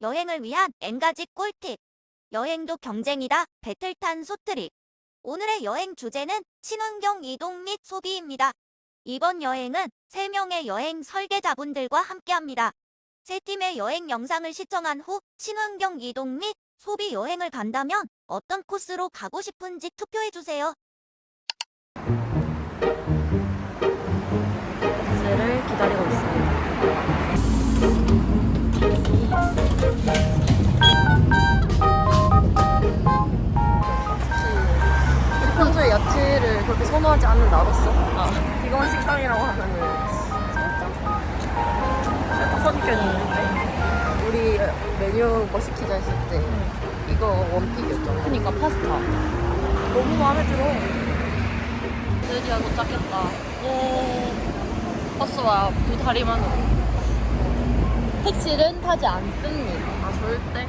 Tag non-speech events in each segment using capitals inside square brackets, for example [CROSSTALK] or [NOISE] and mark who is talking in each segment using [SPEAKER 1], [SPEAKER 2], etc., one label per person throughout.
[SPEAKER 1] 여행을 위한 N가지 꿀팁. 여행도 경쟁이다. 배틀탄 소트립. 오늘의 여행 주제는 친환경 이동 및 소비입니다. 이번 여행은 3명의 여행 설계자분들과 함께합니다. 세 팀의 여행 영상을 시청한 후 친환경 이동 및 소비 여행을 간다면 어떤 코스로 가고 싶은지 투표해주세요.
[SPEAKER 2] 그니까 파스타. 너무 마음에 들어. 드디어 도착했다. 예. 버스와 두 다리만으로. 택시는 타지 않습니다. 아, 절대.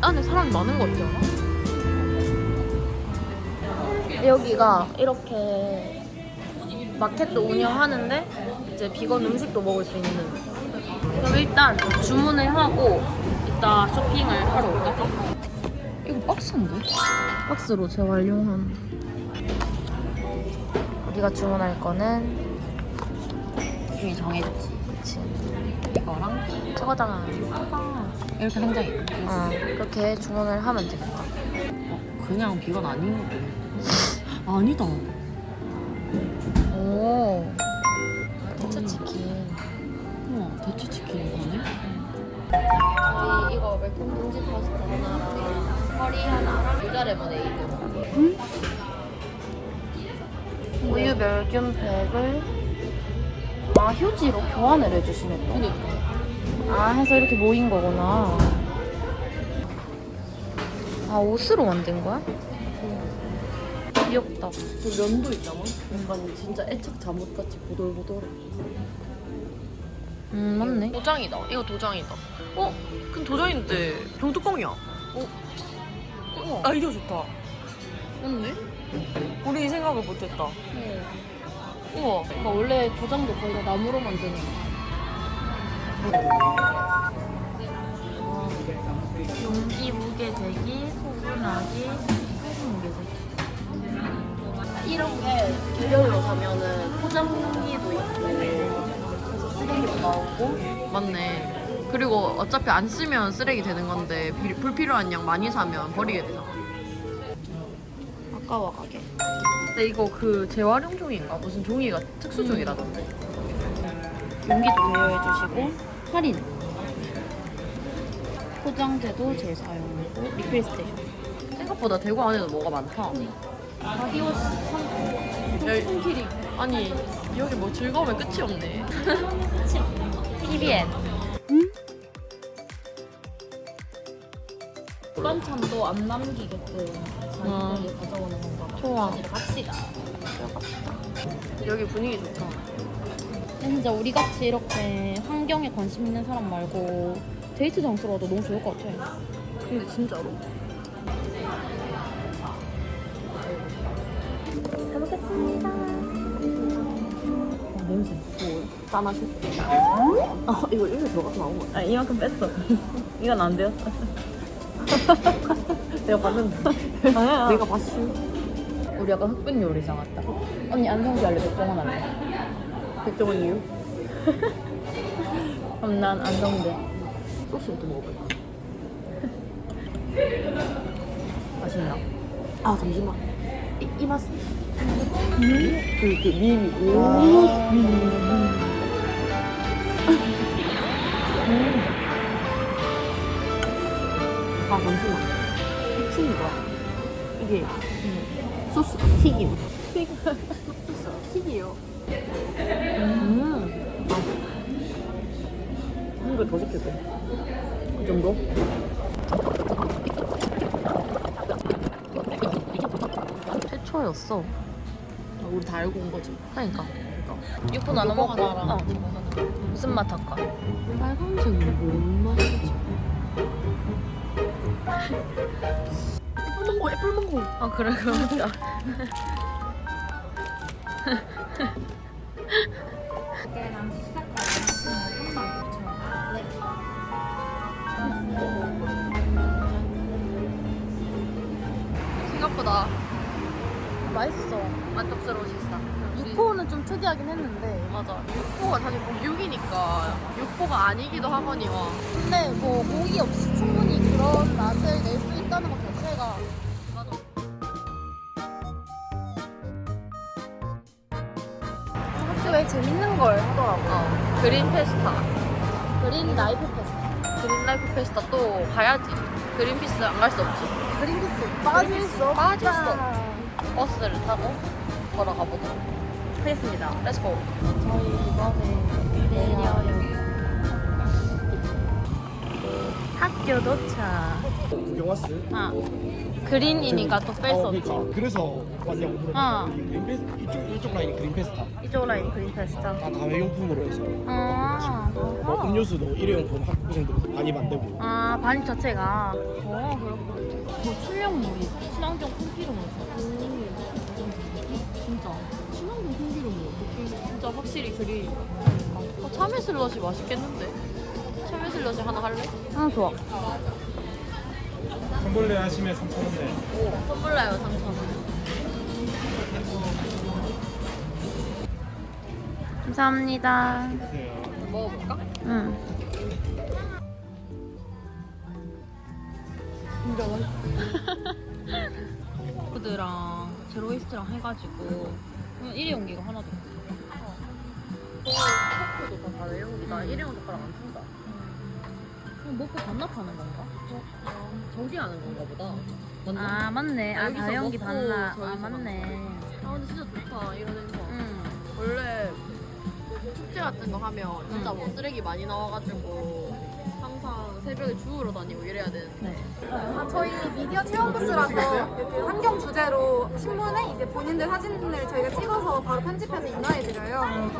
[SPEAKER 2] 안에 사람이 많은 거 같지 않아? 여기가 이렇게 마켓도 운영하는데 이제 비건 음식도 먹을 수 있는. 그럼 일단 주문을 하고 이따 쇼핑을 하러 올까? 이거 박스인데? 박스로 재활용한. 우리가 주문할 거는 이미 정해졌지. 그치. 이거랑? 저거잖아 이렇게 상장이 어 그렇게 주문을 하면 되겠다
[SPEAKER 3] 어, 그냥 비건 아닌 것도 아니다.
[SPEAKER 2] 오. 대체 치킨.
[SPEAKER 3] 우와, 대체 치킨이 가네?
[SPEAKER 2] 저희 이거 웰컴 둥지 파스타 하나랑 커리 하나랑 유자 레모네이드. 우유 멸균 팩을 아 휴지로 교환을 해주시네 또
[SPEAKER 3] 그니까.
[SPEAKER 2] 아 해서 이렇게 모인 거구나. 아 옷으로 만든 거야? 귀엽다
[SPEAKER 3] 그 면도 있잖아? 약간 진짜 애착 잠옷같이 보들보들해.
[SPEAKER 2] 음 맞네
[SPEAKER 3] 도장이다. 이거 도장이다. 어? 근데 도장인데 병뚜껑이야. 어?
[SPEAKER 2] 우와.
[SPEAKER 3] 아이디어 좋다.
[SPEAKER 2] 맞네
[SPEAKER 3] 우리 생각을 못했다.
[SPEAKER 2] 우와 그러니까 원래 도장도 거의 다 나무로 만드는 용기 무게재기, 소분하기, 소분 무게재기 이런 게 개별로 사면은 포장기도 있고 그래서 쓰레기도 나오고
[SPEAKER 3] 맞네. 그리고 어차피 안 쓰면 쓰레기 되는 건데 비- 불필요한 양 많이 사면 버리게 되잖아.
[SPEAKER 2] 아까워 가게
[SPEAKER 3] 근데 이거 그 재활용 종이인가? 무슨 종이가 특수 종이라던데.
[SPEAKER 2] 용기도 대여해 주시고 할인 포장재도 재사용하고 리필 스테이션
[SPEAKER 3] 생각보다 대구 안에도 뭐가 많다. 여기-
[SPEAKER 2] 손길이
[SPEAKER 3] 아니 여기 뭐 즐거움에 끝이 없네.
[SPEAKER 2] PBN 반찬도 안 남기게끔
[SPEAKER 3] 아.
[SPEAKER 2] 자기들이 가져오는 건가 봐
[SPEAKER 3] 좋아.
[SPEAKER 2] 이제 갑시다
[SPEAKER 3] 여기 분위기 좋다.
[SPEAKER 2] 근데 진짜 우리 같이 이렇게 환경에 관심 있는 사람 말고 데이트 장소로 와도 너무 좋을 것 같아
[SPEAKER 3] 근데 진짜로. 뭐 짠하시? 아 이거 이거 들어가서 나온 거야.
[SPEAKER 2] 아 이만큼 뺐어 [LAUGHS] 이건 안 되었어 [LAUGHS]
[SPEAKER 3] 내가 봤는데.
[SPEAKER 2] 아니야
[SPEAKER 3] 내가 봤어.
[SPEAKER 2] 우리 약간 흑백 요리사 같다 언니 안성기 할래 백종원 할래
[SPEAKER 3] 백종원 이유? [LAUGHS]
[SPEAKER 2] 그럼 난 안성대
[SPEAKER 3] 소스부터 먹어볼까?
[SPEAKER 2] 맛있나?
[SPEAKER 3] 아 잠시만. 이, 이 맛. 그, 그 미미.
[SPEAKER 2] 아.
[SPEAKER 3] 아 잠시만. 핵심이 뭐야? 이게 소스 튀김. [LAUGHS] 튀김. 튀김이요. 음. 아. 한걸 더 시켜도 돼. 그 정도? 최초였어. 우리 다 알고 온 거지.
[SPEAKER 2] 그러니까. 6분 나눠
[SPEAKER 3] 이거
[SPEAKER 2] 먹어봐
[SPEAKER 3] 하나랑
[SPEAKER 2] 어. 무슨 맛 할까?
[SPEAKER 3] 빨간색은 뭔 맛이지? 애플망고 애플망고
[SPEAKER 2] 아 그래 그럼
[SPEAKER 3] 생각보다
[SPEAKER 2] 맛있어.
[SPEAKER 3] 만족스러우셨어.
[SPEAKER 2] 육포는 좀 특이하긴 했는데.
[SPEAKER 3] 맞아. 육포가 사실 육이니까 육포가 아니기도 하거니와.
[SPEAKER 2] 근데 뭐 고기 없이 충분히 그런 맛을 낼 수 있다는 것 자체가 학교에 재밌는 걸 하더라고.
[SPEAKER 3] 어, 그린 페스타.
[SPEAKER 2] 그린 라이프 페스타.
[SPEAKER 3] 그린 라이프 페스타 또 가야지. 그린피스 안 갈 수 없지.
[SPEAKER 2] 그린피스 빠질 수 없다.
[SPEAKER 3] 빠질 수 없다. 버스를 타고 걸어가 보도록 하겠습니다. 렛츠고.
[SPEAKER 2] 저희 이번에 내려요. 학교 도착.
[SPEAKER 4] 구경 왔어요?
[SPEAKER 2] 아, 그린이니까 또 뺄수
[SPEAKER 4] 어,
[SPEAKER 2] 없지.
[SPEAKER 4] 그러니까. 그래서 왔냐고 물어봤는데
[SPEAKER 2] 어.
[SPEAKER 4] 그린페스, 이쪽, 이쪽 라인이 그린페스타
[SPEAKER 2] 이쪽 라인 그린 페스타.
[SPEAKER 4] 다 다회용품으로 해서
[SPEAKER 2] 아,
[SPEAKER 4] 뭐 음료수도 일회용품 학부생들 많이 만들고
[SPEAKER 2] 아 반입 자체가. 어, 그렇구나. 뭐 출력물이 친환경 콩기름으로 진
[SPEAKER 3] 진짜 확실히 그리 어, 참외 슬러시 맛있겠는데? 참외 슬러시 하나 할래?
[SPEAKER 2] 아 좋아.
[SPEAKER 5] 선불례 하시면 3,000원에
[SPEAKER 3] 오 선물라요 3,000원
[SPEAKER 2] 감사합니다.
[SPEAKER 3] 먹어볼까?
[SPEAKER 2] 응. 푸드랑 [LAUGHS] 제로웨이스트랑 해가지고 일회용기가 하나도 없어.
[SPEAKER 3] 코코도 다 다회용기다 일회용 젓가락 안 쓴다
[SPEAKER 2] 그럼 먹고 반납하는 건가?
[SPEAKER 3] 저기 하는 건가 보다 맞나?
[SPEAKER 2] 아 맞네.
[SPEAKER 3] 아,
[SPEAKER 2] 아
[SPEAKER 3] 여기서 먹고
[SPEAKER 2] 반납. 아
[SPEAKER 3] 저기서
[SPEAKER 2] 맞네.
[SPEAKER 3] 아 근데 진짜 좋다 이런 거
[SPEAKER 2] 응.
[SPEAKER 3] 원래 축제 같은 거 하면 진짜
[SPEAKER 2] 응.
[SPEAKER 3] 뭐 쓰레기 많이 나와가지고 새벽에 주우러 다니고 이래야 되는데
[SPEAKER 2] 네.
[SPEAKER 6] 저희 미디어 체험 부스라서 이렇게 환경 주제로 신문에 이제 본인들 사진을 저희가 찍어서 바로 편집해서 인화해드려요.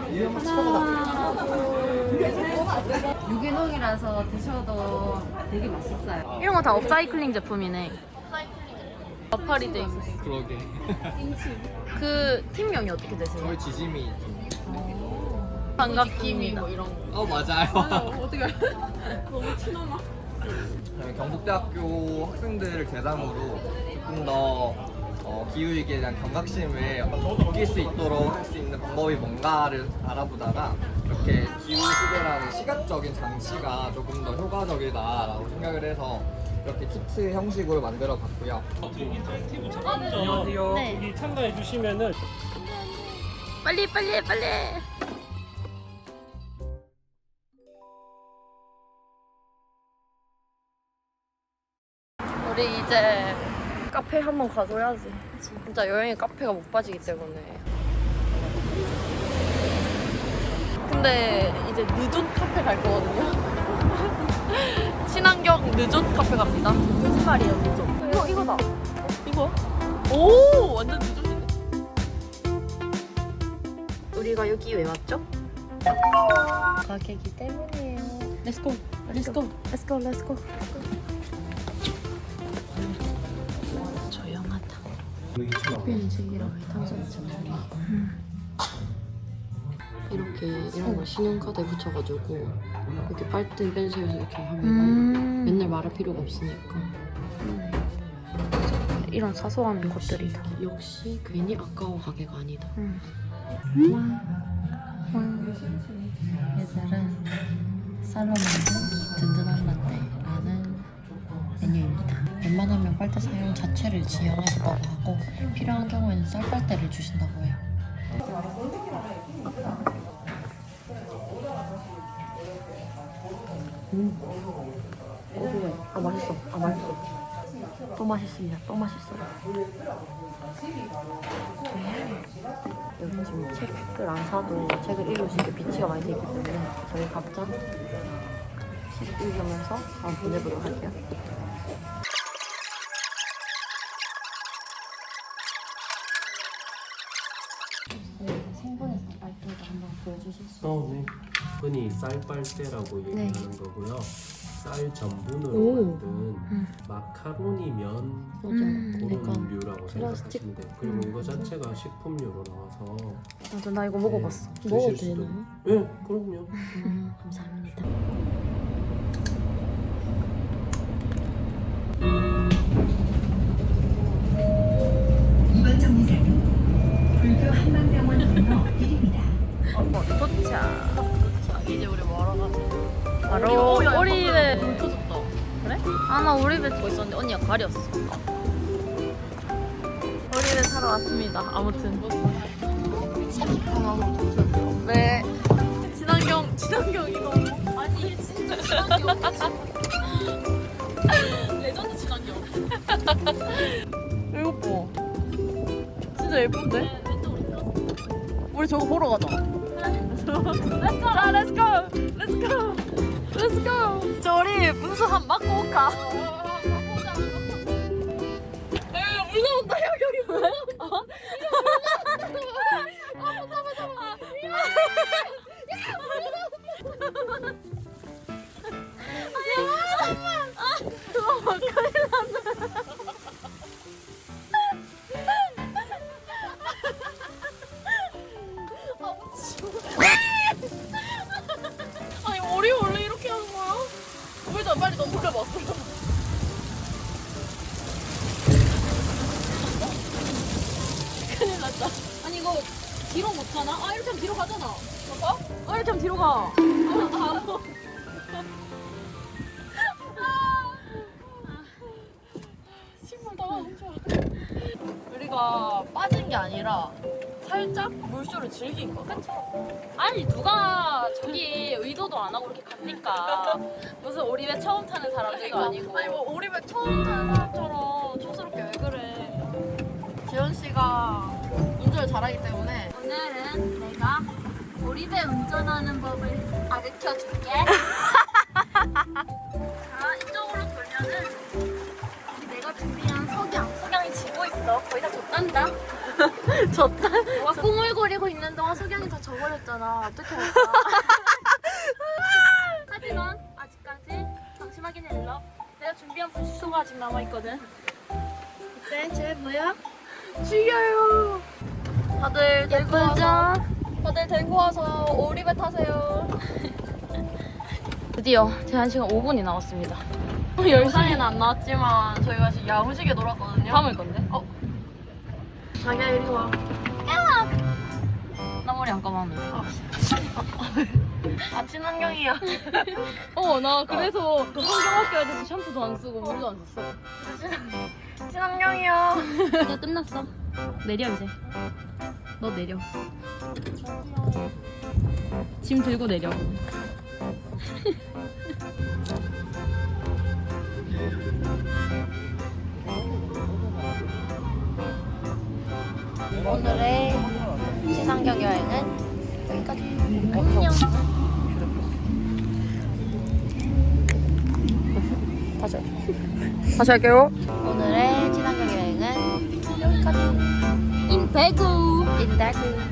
[SPEAKER 7] 유기농이라서 드셔도 되게 맛있어요.
[SPEAKER 2] 이런 거 다 업사이클링 제품이네.
[SPEAKER 3] 마파리 돼 있어
[SPEAKER 8] 그러게.
[SPEAKER 3] 그 팀명이 어떻게 되세요?
[SPEAKER 8] 저희 지짐이.
[SPEAKER 3] 반갑습니다 뭐 이런 거
[SPEAKER 8] 어 맞아요.
[SPEAKER 3] 어떻게? [LAUGHS] 너무 친하나?
[SPEAKER 8] 경북대학교 학생들을 대상으로 조금 더 어, 기후위기에 대한 경각심을 느낄 수 있도록 할 수 있는 방법이 뭔가를 알아보다가 이렇게 기후시계라는 시각적인 장치가 조금 더 효과적이다라고 생각을 해서 이렇게 키트 형식으로 만들어 봤고요. 안녕하세요.
[SPEAKER 2] 네.
[SPEAKER 5] 여기 참가해 주시면은
[SPEAKER 2] 빨리 빨리 빨리.
[SPEAKER 3] 우리 이제 카페 한번 가줘야지. 진짜 여행에 카페가 못 빠지기 때문에. 근데 이제 느존 카페 갈 거거든요. [LAUGHS] 친환경 느존 카페 갑니다.
[SPEAKER 2] 거짓말이에요, 느존.
[SPEAKER 3] 이거 이거다. 이거? 오 완전 느존이네. 우리가 여기 왜 왔죠? 가게이기 때문이에요. Let's go. Let's go.
[SPEAKER 2] Let's go, let's go. 조용
[SPEAKER 3] 이렇게 이런 걸 신용카드에 붙여가지고 이렇게 빨대 펜슬에서 이렇게 하면
[SPEAKER 2] 음.
[SPEAKER 3] 맨날 말할 필요가 없으니까
[SPEAKER 2] 이런 사소한 것들이 다.
[SPEAKER 3] 역시 괜히 아까워 가게가 아니다.
[SPEAKER 2] 음.
[SPEAKER 7] 얘들은 쌀로 만든 든든한 라떼라는 메뉴입니다. 웬만하면 빨대 사용 자체를 지양하시다고 하고 필요한 경우에는 쌀빨대를 주신다고 해요.
[SPEAKER 3] 아 맛있어. 아 맛있어. 또 맛있습니다. 또 맛있어요. 여기 지금 책을 안 사도 책을 읽을 수 있게 비치가 많이 돼 있기 때문에 저희 각자 책 읽으면서 한번 보내보도록 할게요.
[SPEAKER 9] 흔히 쌀빨대라고 얘기하는 거고요. 쌀 전분으로
[SPEAKER 3] 오.
[SPEAKER 9] 만든 마카로니 면
[SPEAKER 3] 맞아.
[SPEAKER 7] 음,
[SPEAKER 9] 그런
[SPEAKER 3] 약간
[SPEAKER 9] 류라고
[SPEAKER 3] 플라스틱.
[SPEAKER 9] 생각하시면 돼요. 그리고 이거 자체가 식품류로 나와서
[SPEAKER 3] 맞아 나 이거 먹어봤어.
[SPEAKER 9] 네,
[SPEAKER 3] 먹어도
[SPEAKER 9] 드실 수도-
[SPEAKER 3] 되나요?
[SPEAKER 9] 네, 그럼요.
[SPEAKER 3] 음, 감사합니다. 이제 우리 가지? 바로 오리배. 눈 터졌다. 그래? 아나 오리배 타고 있었는데 언니가 가렸어. 오리배 타러 왔습니다. 아무튼. 네. 친환경 친환경 이거 아니 진짜 친환경 [LAUGHS] 레전드 친환경 이거 봐 진짜 예쁜데 우리 저거 보러 가자 Let's go 자 Let's go Let's go Let's go 저 우리 분수 한 맞고 올까 에이, 무서운다 여기 여기 왜? 어? 아니 어? 아 이렇게 하면 뒤로 가. 신발 다 훔쳐 우리가 빠진 게 아니라 살짝 물쇼를 즐긴 거? 아니 누가 저기 의도도 안 하고 이렇게 갑니까. 무슨 오리배 처음 타는 사람들도 아니고. 아니 뭐 오리배 처음 타는 사람처럼 촌스럽게 왜 그래. 지원 씨가
[SPEAKER 2] 운전하는 법을 가르쳐 줄게. [LAUGHS] 자, 이쪽으로 돌면은 내가 준비한 석양. 석양이 지고 있어. 거의 다 졌단다.
[SPEAKER 3] 졌다 [LAUGHS]
[SPEAKER 2] 너가 꾸물거리고 있는 동안 석양이 다 져버렸잖아. 어떻게 할까? [LAUGHS] 하지만 아직까지 방심하긴 일러. 내가 준비한 분식소가 아직 남아있거든. 어때? 쟤 뭐야? 죽여요.
[SPEAKER 3] 다들 와서
[SPEAKER 2] 다들 데리고 와서 오리배 타세요.
[SPEAKER 3] 드디어 제한 시간 5분이 남았습니다 [LAUGHS] 영상에는 안 나왔지만 저희가 지금 야무지게 놀았거든요 감을 건데? 어?
[SPEAKER 2] 자기야 이리 와.
[SPEAKER 3] 나 머리 안 감았네 아 친환경이야 [LAUGHS] 어 나 그래서 그 환경학교 에서 샴푸도 안 쓰고 물도 안 썼어 친환경이야
[SPEAKER 7] 이제 끝났어. 내려 이제. 너 내려. 짐 들고 내려. [LAUGHS]
[SPEAKER 3] 오늘의 친환경 여행은 여기까지. 안녕. [LAUGHS] 다시. 할게요 다시 할게요. 오늘의 친환경 여행은 여기까지. 인대구 인대구